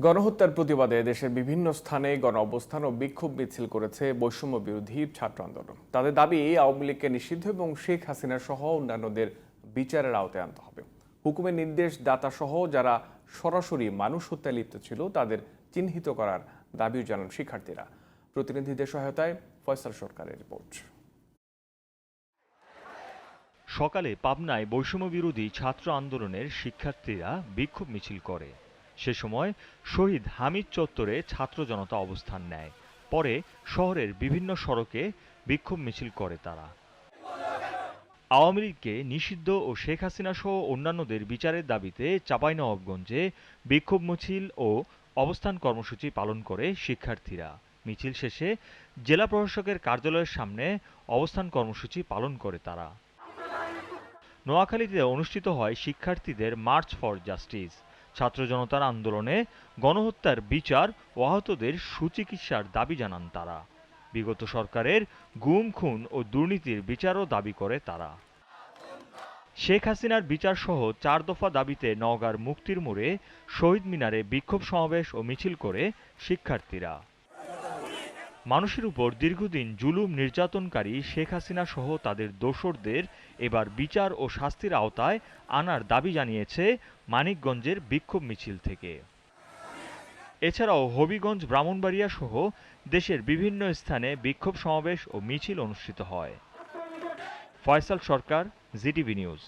গণহত্যার প্রতিবাদে দেশের বিভিন্ন স্থানে গণ অবস্থান ও বিক্ষোভ মিছিল করেছে বৈষম্য বিরোধী ছাত্র আন্দোলন। তাদের দাবি, আওয়ামী লীগকে নিষিদ্ধ এবং শেখ হাসিনা সহ অন্যান্যদের বিচারের আওতায় আনতে হবে। হুকুমের নির্দেশ দাতা সহ যারা সরাসরি মানুষ হত্যায় লিপ্ত ছিল, তাদের চিহ্নিত করার দাবিও জানান শিক্ষার্থীরা। প্রতিনিধিদের সহায়তায় ফয়সাল সরকারের রিপোর্ট। সকালে পাবনায় বৈষম্য বিরোধী ছাত্র আন্দোলনের শিক্ষার্থীরা বিক্ষোভ মিছিল করে। সে সময় শহীদ হামিদ চত্বরে ছাত্র জনতা অবস্থান নেয়। পরে শহরের বিভিন্ন সড়কে বিক্ষোভ মিছিল করে তারা। আওয়ামী লীগকে নিষিদ্ধ ও শেখ হাসিনা সহ অন্যান্যদের বিচারের দাবিতে চাঁপাইনবাবগঞ্জে বিক্ষোভ মিছিল ও অবস্থান কর্মসূচি পালন করে শিক্ষার্থীরা। মিছিল শেষে জেলা প্রশাসকের কার্যালয়ের সামনে অবস্থান কর্মসূচি পালন করে তারা। নোয়াখালীতে অনুষ্ঠিত হয় শিক্ষার্থীদের মার্চ ফর জাস্টিস। ছাত্র জনতার আন্দোলনে গণহত্যার বিচার ও আহতদের সুচিকিৎসার দাবি জানান তারা। বিগত সরকারের গুম, খুন ও দুর্নীতির বিচারও দাবি করে তারা। শেখ হাসিনার বিচার সহ চার দফা দাবিতে নওগাঁর মুক্তির মোড়ে শহীদ মিনারে বিক্ষোভ সমাবেশ ও মিছিল করে শিক্ষার্থীরা। মানুষের উপর দীর্ঘদিন জুলুম নির্যাতনকারী শেখ হাসিনা সহ তাদের দোসরদের এবার বিচার ও শাস্তির আওতায় আনার দাবি জানিয়েছে মানিকগঞ্জের বিক্ষোভ মিছিল থেকে। এছাড়াও হবিগঞ্জ, ব্রাহ্মণবাড়িয়া সহ দেশের বিভিন্ন স্থানে বিক্ষোভ সমাবেশ ও মিছিল অনুষ্ঠিত হয়। Faisal Sarkar, GTV news.